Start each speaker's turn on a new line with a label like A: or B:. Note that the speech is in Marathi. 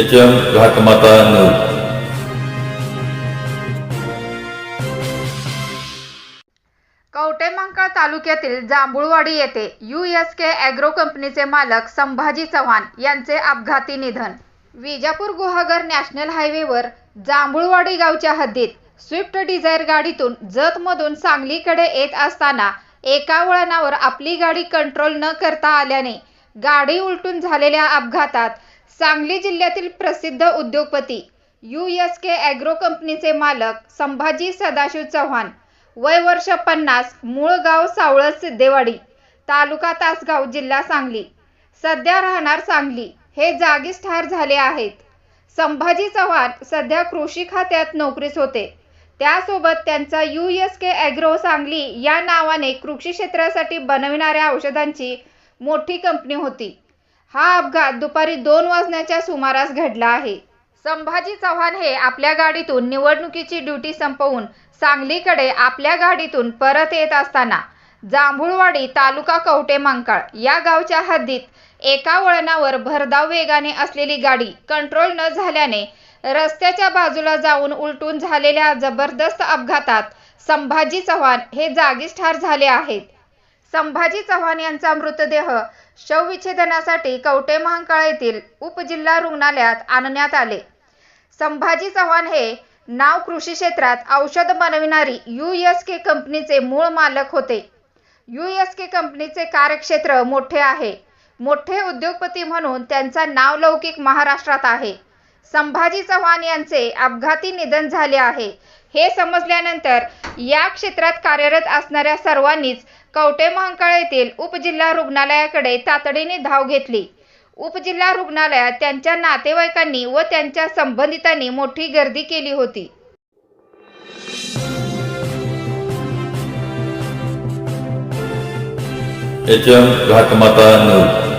A: H M Ghatmata news
B: Kavathemahankal तालुक्यातील जांभुळवाडी येथे यू एस के ॲग्रो कंपनीचे मालक संभाजी चव्हाण यांचे अपघाती निधन. विजापूर गुहागर नॅशनल हायवेवर जांभुळवाडी गावच्या हद्दीत स्विफ्ट डिझायर गाडीतून जतमधून सांगलीकडे येत असताना एका वळणावर आपली गाडी कंट्रोल न करता आल्याने गाडी उलटून झालेल्या अपघातात सांगली जिल्ह्यातील प्रसिद्ध उद्योगपती यू एस के ॲग्रो कंपनीचे मालक संभाजी सदाशिव चव्हाण वय वर्ष पन्नास मूळ गाव सावळस सिद्धेवाडी तालुका तासगाव जिल्हा सांगली. सध्या राहणार सांगली. हे जागीच ठार झाले आहेत. संभाजी चव्हाण सध्या कृषी खात्यात नोकरीस होते. त्यासोबत त्यांचा U S K agro Sangli या नावाने कृषी क्षेत्रासाठी बनविणाऱ्या औषधांची मोठी कंपनी होती. हा अपघात दुपारी दोन वाजण्याच्या सुमारास घडला आहे. संभाजी चव्हाण हे आपल्या गाडीतून निवडणुकीची ड्युटी संपवून सांगलीकडे आपल्या गाडीतून परत येत असताना जांभुळवाडी तालुका कवटे मांकाळ या गावच्या हद्दीत एका वळणावर भरधाव वेगाने असलेली गाडी कंट्रोल न झाल्याने रस्त्याच्या बाजूला जाऊन उलटून झालेल्या जबरदस्त अपघातात संभाजी चव्हाण हे जागीच ठार झाले आहेत. संभाजी चव्हाण यांचा मृतदेह शवविच्छेदनासाठी कवटे महांकाळ येथील उपजिल्हा रुग्णालयात आणण्यात आले. संभाजी चव्हाण हे नाव कृषी क्षेत्रात औषध बनविणारी यू एस के कंपनीचे मूळ मालक होते. यू एस के कंपनीचे कार्यक्षेत्र मोठे आहे. मोठे उद्योगपती म्हणून त्यांचा नावलौकिक महाराष्ट्रात आहे. संभाजी चव्हाण यांचे अपघाती निधन झाले आहे. हे समजल्यानंतर या क्षेत्रात कार्यरत असणाऱ्या सर्वांनीच कवटे महांकाळ येथील उपजिल्हा रुग्णालयाकडे तातडीने धाव घेतली. उपजिल्हा रुग्णालयात त्यांच्या नातेवाईकांनी व त्यांच्या संबंधितांनी मोठी गर्दी केली होती.
A: घाटमाता न्यूज.